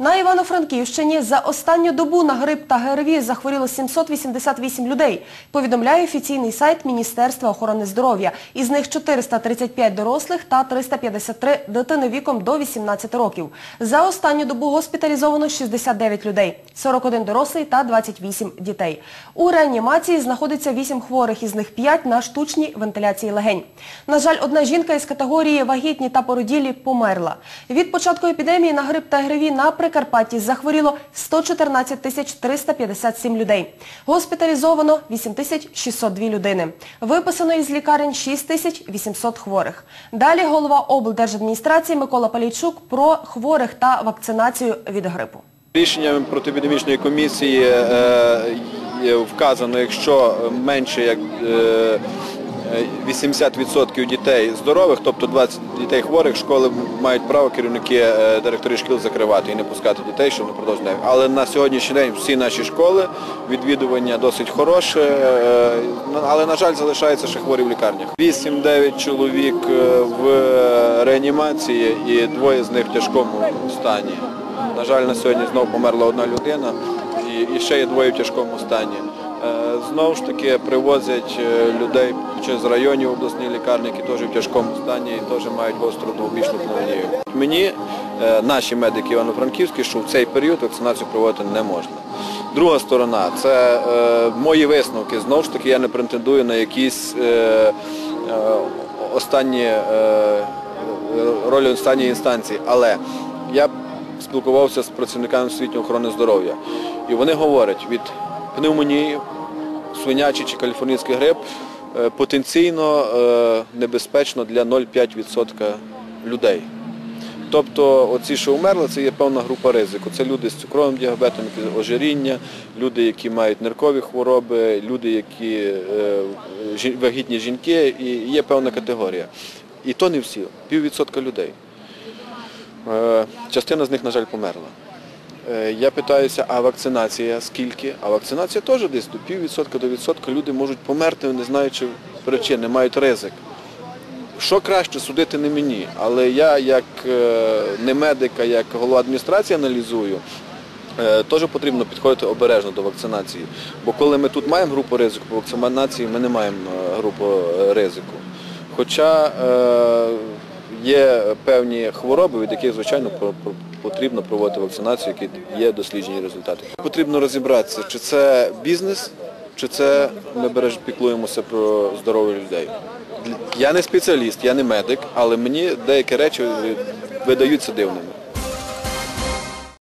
На Івано-Франківщині за останню добу на грип та ГРВІ захворіло 788 людей, повідомляє офіційний сайт Міністерства охорони здоров'я. Із них 435 дорослих та 353 дитини віком до 18 років. За останню добу госпіталізовано 69 людей, 41 дорослий та 28 дітей. У реанімації знаходиться 8 хворих, із них 5 на штучній вентиляції легень. На жаль, одна жінка із категорії вагітні та породілі померла. Від початку епідемії на грип та ГРВІ на Прикарпатті захворіло 114 тисяч 357 людей. Госпіталізовано 8 тисяч 602 людини. Виписано із лікарень 6 тисяч 800 хворих. Далі голова облдержадміністрації Микола Палійчук про хворих та вакцинацію від грипу. Рішенням протиепідемічної комісії е, вказано, якщо менше як е, 80% дітей здорових, тобто 20 дітей хворих, школи мають право керівники, е, директори шкіл закривати і не пускати дітей, щоб не продовжувати. Але на сьогоднішній день всі наші школи відвідування досить хороше, е, але, на жаль, залишаються ще хворі в лікарнях. 8-9 чоловік е, в реанімації і двоє з них в тяжкому стані. На жаль, на сьогодні знову померла одна людина і ще є двоє в тяжкому стані. Е, Знову ж таки привозять е, людей чи з районів обласні лікарні, які теж в тяжкому стані і теж мають гостру двобічну пневмонію. Мені, е, наші медики Івано-Франківські, що в цей період вакцинацію проводити не можна. Друга сторона це мої висновки. Знову ж таки, я не претендую на якісь останні ролі останньої інстанції, але я спілкувався з працівниками освітньої охорони здоров'я. І вони говорять, від пневмонії, свинячий чи каліфорнійський грип е, потенційно е, небезпечно для 0,5% людей. Тобто оці, що умерли, це є певна група ризику. Це люди з цукровим діабетом, які ожиріння, люди, які мають ниркові хвороби, люди, які е, вагітні жінки, і є певна категорія. І то не всі, піввідсотка людей. Частина з них, на жаль, померла. Е, Я питаюся, а вакцинація скільки? А вакцинація теж десь до піввідсотка до відсотка люди можуть померти, не знаючи причин, не мають ризик. Що краще судити не мені, але я як е, не медик, а як голова адміністрації аналізую, е, теж потрібно підходити обережно до вакцинації. Бо коли ми тут маємо групу ризику по вакцинації, ми не маємо групу ризику. Хоча є певні хвороби, від яких, звичайно, потрібно проводити вакцинацію, які є досліджені результати. Потрібно розібратися, чи це бізнес, чи це ми піклуємося про здоров'я людей. Я не спеціаліст, я не медик, але мені деякі речі видаються дивними.